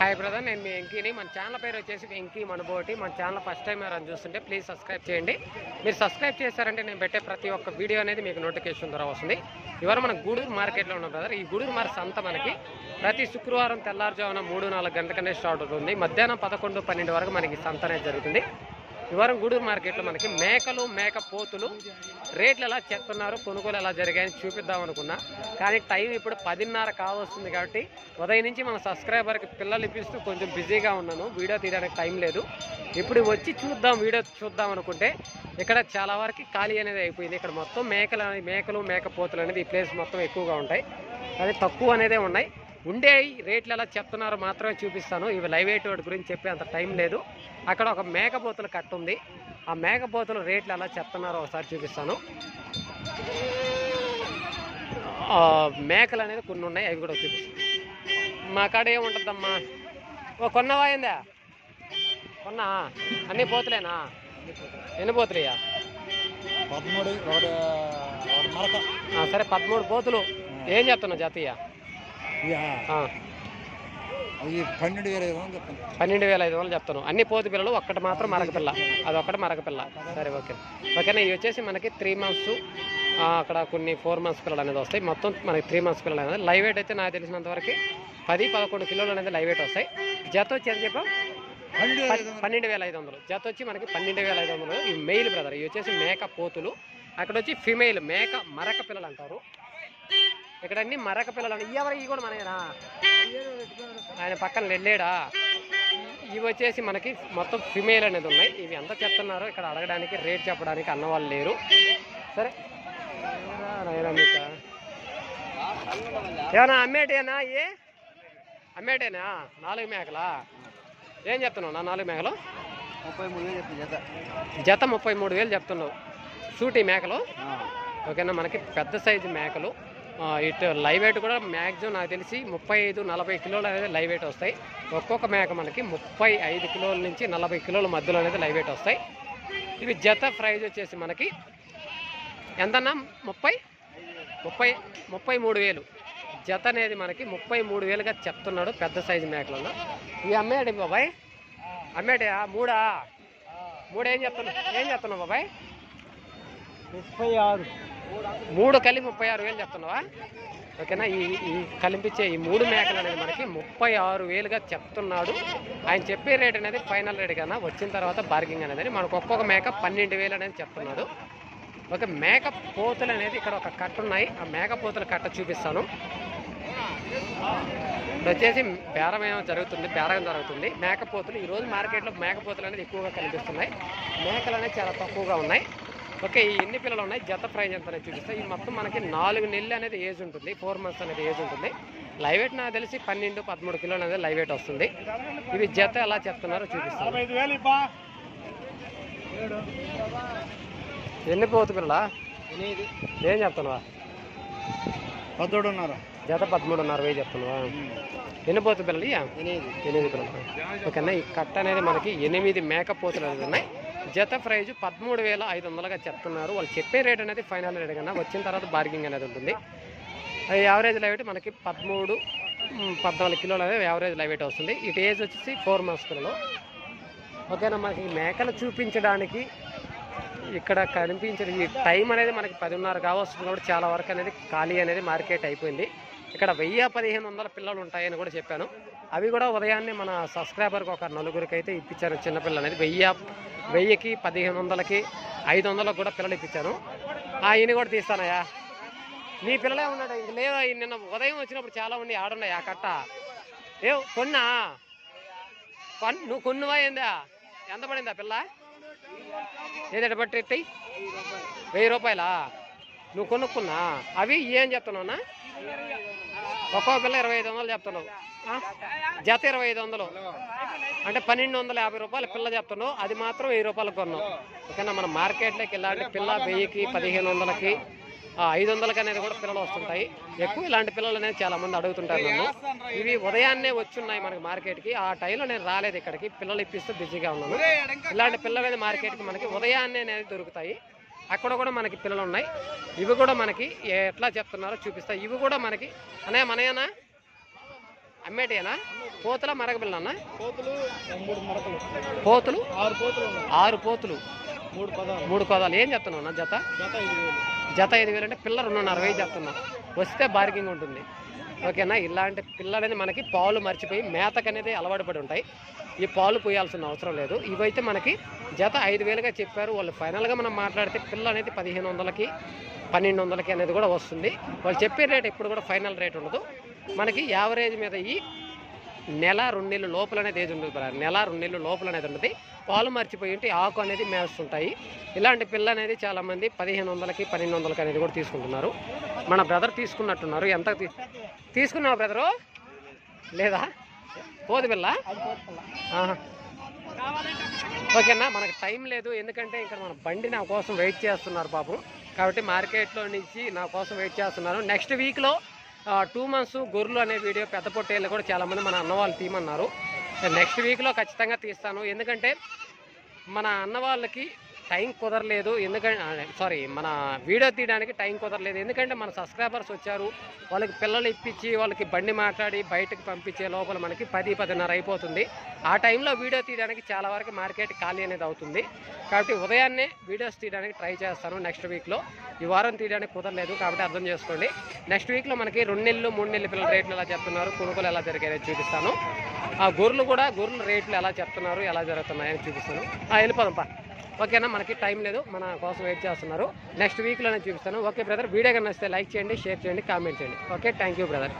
Hi brother నేను మీ వెంకీని. మన channel పేరు వచ్చేసి వెంకీ మనబోటి. మన ఛానల్ ఫస్ట్ టైం ఎవరైనా చూస్తుంటే ప్లీజ్ సబ్స్క్రైబ్ చేయండి. మీరు సబ్స్క్రైబ్ చేశారంటే నేను పెట్టే ప్రతి ఒక్క వీడియో అనేది మీకు నోటిఫికేషన్ ద్వారా వస్తుంది. ఇవాళ మన గూడూరు మార్కెట్లో ఉన్నాం బ్రదర్ ఈ గూడూరు మార్కెట్ సంత మనకి ప్రతి శుక్రవారం తెల్లారుజామున మూడు నాలుగు గంటలకనే స్టార్ట్ అవుతుంది. మధ్యాహ్నం పదకొండు పన్నెండు వరకు మనకి సంత అనేది జరుగుతుంది. ఈ గూడూరు మార్కెట్లో మనకి మేకలు మేక పోతులు రేట్లు ఎలా చెప్తున్నారు కొనుగోలు ఎలా జరిగాయని చూపిద్దాం అనుకున్నా. కానీ టైం ఇప్పుడు పదిన్నర కావస్తుంది కాబట్టి ఉదయం నుంచి మన సబ్స్క్రైబర్కి పిల్లలు ఇప్పిస్తూ కొంచెం బిజీగా ఉన్నాను. వీడియో తీయడానికి టైం లేదు. ఇప్పుడు వచ్చి చూద్దాం వీడియో చూద్దాం అనుకుంటే ఇక్కడ చాలా వరకు ఖాళీ అనేది అయిపోయింది. ఇక్కడ మొత్తం మేకలు అనే- మేకలు మేకపోతులు అనేది ఈ ప్లేస్ మొత్తం ఎక్కువగా ఉంటాయి. అది తక్కువ అనేదే ఉన్నాయి. ఉండే రేట్లు ఎలా చెప్తున్నారో మాత్రమే చూపిస్తాను. ఇవి లైవ్ వెయిట్ వాటి గురించి చెప్పే అంత టైం లేదు. అక్కడ ఒక మేకపోతుల కట్ట ఉంది. ఆ మేకపోతుల రేట్లు ఎలా చెప్తున్నారో ఒకసారి చూపిస్తాను. మేకలు అనేది కొన్ని ఉన్నాయి అవి కూడా చూపిస్తాను. మా కాడ ఏముంటుందమ్మా? ఓ కొన్నవా ఏందా? కొన్నా? అన్ని పోతులేనా? ఎన్ని పోతులేయా పదమూడు సరే పదమూడు పోతులు. ఏం చెప్తున్నావు జాతీయ? పన్నెండు వేల ఐదు వందలు చెప్పండి పన్నెండు వేల ఐదు వందలు చెప్తాను. అన్ని పోతు పిల్లలు ఒక్కటి మాత్రం మరకపిల్ల అది ఒక్కటి మరకపిల్ల సరే ఓకే. ఓకేనా ఇవి వచ్చేసి మనకి త్రీ మంత్స్ అక్కడ కొన్ని ఫోర్ మంత్స్ పిల్లలు అనేది వస్తాయి. మొత్తం మనకి త్రీ మంత్స్ పిల్లలు అనేది. లైవ్ వెయిట్ అయితే నాకు తెలిసినంత వరకు పది పదకొండు కిలోలు అనేది లైవ్ వెయిట్ వస్తాయి. జత వచ్చి ఎంత చెప్పాం పన్నెండు వేల ఐదు వందలు. పన్నెండు వేల ఐదు వందలు. జత వచ్చి మనకి పన్నెండు వేల ఐదు వందలు. ఇవి మెయిల్ బ్రదర్ ఇవి వచ్చేసి మేక పోతులు. అక్కడ వచ్చి ఫిమేల్ మేక మరక పిల్లలు అంటారు. ఇక్కడ అన్ని మరక పిల్లలు ఎవరు ఇవి కూడా మనయేనా? ఆయన పక్కన వెళ్ళాడా? ఇవి వచ్చేసి మనకి మొత్తం ఫిమేల్ అనేది ఉన్నాయి. ఇవి ఎంత చెప్తున్నారో ఇక్కడ అడగడానికి రేట్ చెప్పడానికి అన్నవాళ్ళు లేరు. సరే? ఏమన్నా అమ్మేటేనా ఏ? అమ్మేటేనా? నాలుగు మేకలా? ఏం చెప్తున్నావు నా నాలుగు మేకలు? ముప్పై మూడు వేలు జత జత ముప్పై మూడు వేలు చెప్తున్నావు. సూటి మేకలు. ఓకేనా? మనకి పెద్ద సైజు మేకలు. ఇటు లైవ్ వెయిట్ కూడా మ్యాక్సిమం నాకు తెలిసి ముప్పై ఐదు నలభై కిలోలు అనేది లైవ్ వెయిట్ వస్తాయి. ఒక్కొక్క మేక మనకి ముప్పై ఐదు కిలోల నుంచి నలభై కిలోల మధ్యలో అనేది లైవ్ వెయిట్ వస్తాయి. ఇవి జత ప్రైజ్ వచ్చేసి మనకి ఎంతన్నా? ముప్పై? ముప్పై ముప్పై మూడు వేలు. జత అనేది మనకి ముప్పై మూడు వేలుగా చెప్తున్నాడు పెద్ద సైజు మేకలలో ఇవి అమ్మాడు బాబాయ్. అమ్మేటయా మూడా? మూడు ఏం చెప్తున్నావు ఏం చెప్తున్నావు బాబాయ్? ముప్పై ఆరు. మూడు కలిపి ముప్పై ఆరు వేలు చెప్తున్నావా? ఓకేనా? ఈ ఈ కలిపించే ఈ మూడు మేకలు అనేది మనకి ముప్పై ఆరు వేలుగా చెప్తున్నాడు. ఆయన చెప్పే రేట్ అనేది ఫైనల్ రేట్ కన్నా వచ్చిన తర్వాత బార్గింగ్ అనేది మనకు ఒక్కొక్క మేక పన్నెండు వేలు అనేది చెప్తున్నాడు. ఒక మేక పోతులు అనేది ఇక్కడ ఒక కట్ట ఉన్నాయి. ఆ మేక పోతుల కట్ట చూపిస్తాను. ఇప్పుడు వచ్చేసి బేరం ఏమో జరుగుతుంది బేరం జరుగుతుంది. మేకపోతులు ఈరోజు మార్కెట్లో మేకపోతులు అనేది ఎక్కువగా కనిపిస్తున్నాయి. మేకలు అనేది చాలా తక్కువగా ఉన్నాయి. ఓకే ఈ ఎన్ని పిల్లలు ఉన్నాయి? జత ప్రైజ్ ఎంత అనేది చూపిస్తే. ఈ మొత్తం మనకి నాలుగు నెలలు అనేది ఏజ్ ఉంటుంది. ఫోర్ మంత్స్ అనేది ఏజ్ ఉంటుంది. లైవ్ వెయిట్ నాకు తెలిసి పన్నెండు పదమూడు కిలోలు అనేది లైవ్ వెయిట్ వస్తుంది. ఇవి జత ఎలా చెప్తున్నారో చూపిస్తాను. ఎన్ని పోతు పిల్లలా? ఎనిమిది. ఏం చెప్తున్నావా? పద్దోడున్నర జత పదమూడున్నర వెయ్యి చెప్తున్నావా? ఎన్ని పోతు పిల్లలు? ఎనిమిది. ఎనిమిది పిల్లలు. ఓకేనా? ఈ కట్ట అనేది మనకి ఎనిమిది మేకపోతులు అనేది ఉన్నాయి. జత ప్రైజ్ పదమూడు వేల ఐదు వందలుగా చెప్తున్నారు. వాళ్ళు చెప్పే రేట్ అనేది ఫైనల్ రేట్ కన్నా వచ్చిన తర్వాత బార్గింగ్ అనేది ఉంటుంది. అది యావరేజ్ లైవ్ మనకి పదమూడు పద్నాలుగు కిలోలు అనేది యావరేజ్ లైవ్ వస్తుంది. ఇటు ఏజ్ వచ్చేసి ఫోర్ మంత్స్ పిల్లలు ఓకేనా మనకి మేకలు చూపించడానికి ఇక్కడ కనిపించిన ఈ టైం అనేది మనకి పదిన్నర కావస్తుంది కాబట్టి చాలా వరకు అనేది ఖాళీ అనేది మార్కెట్ అయిపోయింది. ఇక్కడ వెయ్యి పదిహేను వందల పిల్లలు ఉంటాయని కూడా చెప్పాను. అవి కూడా ఉదయాన్నే మన సబ్స్క్రైబర్కి ఒక నలుగురికి అయితే ఇప్పించాను చిన్నపిల్లలు అనేది వెయ్యి వెయ్యికి పదిహేను వందలకి ఐదు వందలకు కూడా పిల్లలు ఇప్పించాను. ఆయన ఈయన కూడా తీస్తానయ్యా. నీ పిల్లలే ఉన్నాడు? ఇంక లేదా నిన్న ఉదయం వచ్చినప్పుడు చాలా ఉండి ఆడున్నాయి ఆ కట్ట. ఏ కొన్నా? కొన్ నువ్వు కొన్నువా ఏందా? ఎంత పడిందా పిల్ల? ఏదైనా బట్టి వెయ్యి రూపాయలా? నువ్వు కొనుక్కున్నా? అవి ఏం చెప్తున్నావునా ఒక్కో పిల్ల ఇరవై ఐదు వందలు చెప్తున్నావు. జత ఇరవై ఐదు వందలు. అంటే పన్నెండు వందల యాభై రూపాయలు పిల్ల చెప్తున్నావు. అది మాత్రం వెయ్యి రూపాయలు కొన్నావు. ఓకేనా? మన మార్కెట్లోకి ఇలాంటి పిల్ల వెయ్యికి పదిహేను వందలకి ఐదు వందలకి అనేది కూడా పిల్లలు వస్తుంటాయి. ఎక్కువ ఇలాంటి పిల్లలు అనేది చాలా మంది అడుగుతుంటారు నన్ను. ఇవి ఉదయాన్నే వచ్చున్నాయి మనకి మార్కెట్కి. ఆ టైంలో నేను రాలేదు ఇక్కడికి. పిల్లలు ఇప్పిస్తూ బిజీగా ఉన్నాను. ఇలాంటి పిల్లలు అనేది మార్కెట్కి మనకి ఉదయాన్నే అనేది దొరుకుతాయి. అక్కడ కూడా మనకి పిల్లలు ఉన్నాయి. ఇవి కూడా మనకి ఎట్లా చెప్తున్నారో చూపిస్తాయి ఇవి కూడా మనకి అనే మనయేనా అమ్మేటియేనా పోతుల మరకలు. పోతులు? ఆరు కోతులు ఉన్నాయి. ఆరు పోతులు. మూడు కోదాలు ఏం చెప్తున్నావు అన్న జత? జత ఐదు వేలు. జత ఐదు వేలు అంటే పిల్ల రెండున్నర వెయ్యి చెప్తున్నా వస్తే బార్గింగ్ ఉంటుంది. ఓకేనా? ఇలాంటి పిల్ల అనేది మనకి పాలు మర్చిపోయి మేతకు అనేది అలవాటు పడి ఉంటాయి. ఈ పాలు పోయాల్సిన అవసరం లేదు. ఇవైతే మనకి జత ఐదు వేలుగా చెప్పారు. వాళ్ళు ఫైనల్గా మనం మాట్లాడితే పిల్ల అనేది పదిహేను వందలకి పన్నెండు వందలకి అనేది కూడా వస్తుంది. వాళ్ళు చెప్పే రేట్ ఎప్పుడు కూడా ఫైనల్ రేట్ ఉండదు. మనకి యావరేజ్ మీద ఈ నెల రెండు నెలలు లోపల అనేది ఏది ఉండదు నెల రెండు నెలలు లోపల అనేది ఉంటుంది పాలు మర్చిపోయి ఉంటే ఆకు అనేది మేస్తుంటాయి. ఇలాంటి పిల్ల అనేది చాలామంది పదిహేను వందలకి పన్నెండు వందలకి అనేది కూడా తీసుకుంటున్నారు. మన బ్రదర్ తీసుకున్నట్టున్నారు. ఎంత తీసుకున్నావు బ్రదరు? లేదా? పోదు పిల్ల? ఓకేనా మనకు టైం లేదు. ఎందుకంటే ఇక్కడ మన బండి నా కోసం వెయిట్ చేస్తున్నారు పాపం కాబట్టి మార్కెట్లో నుంచి నా కోసం వెయిట్ చేస్తున్నారు. నెక్స్ట్ వీక్లో టూ మంత్స్ గొర్రెలు అనే వీడియో పెద్ద పొట్టేళ్ళు కూడా చాలామంది మన అన్న వాళ్ళు తీయమన్నారు. నెక్స్ట్ వీక్లో ఖచ్చితంగా తీస్తాను. ఎందుకంటే మన అన్న వాళ్ళకి టైం కుదరలేదు. ఎందుకంటే సారీ మన వీడియో తీయడానికి టైం కుదరలేదు. ఎందుకంటే మన సబ్స్క్రైబర్స్ వచ్చారు. వాళ్ళకి పిల్లలు ఇప్పించి వాళ్ళకి బండి మాట్లాడి బయటకు పంపించే లోపల మనకి పది పదిన్నర అయిపోతుంది. ఆ టైంలో వీడియో తీయడానికి చాలా వరకు మార్కెట్ ఖాళీ అనేది అవుతుంది. కాబట్టి ఉదయాన్నే వీడియోస్ తీయడానికి ట్రై చేస్తాను నెక్స్ట్ వీక్లో. ఈ వారం తీయడానికి కుదరలేదు కాబట్టి అర్థం చేసుకోండి. నెక్స్ట్ వీక్లో మనకి రెండు నెలలు మూడు నెలల పిల్లల రేట్లు ఎలా చెప్తున్నారు కొనుగోలు ఎలా జరిగాయో చూపిస్తాను. ఆ గొర్రెలు కూడా గొర్రెల రేట్లు ఎలా చెప్తున్నారు ఎలా జరుగుతున్నాయని చూపిస్తాను. ఆ, వెళ్ళిపోదాం పా. ఓకేనా? మనకి టైం లేదు. మన కోసం వెయిట్ చేస్తున్నారు. నెక్స్ట్ వీక్లోనే చూపిస్తాను. Okay brother. వీడియో కన్నా నచ్చితే లైక్ చేయండి షేర్ చేయండి కామెంట్ చేయండి. Okay thank you brother.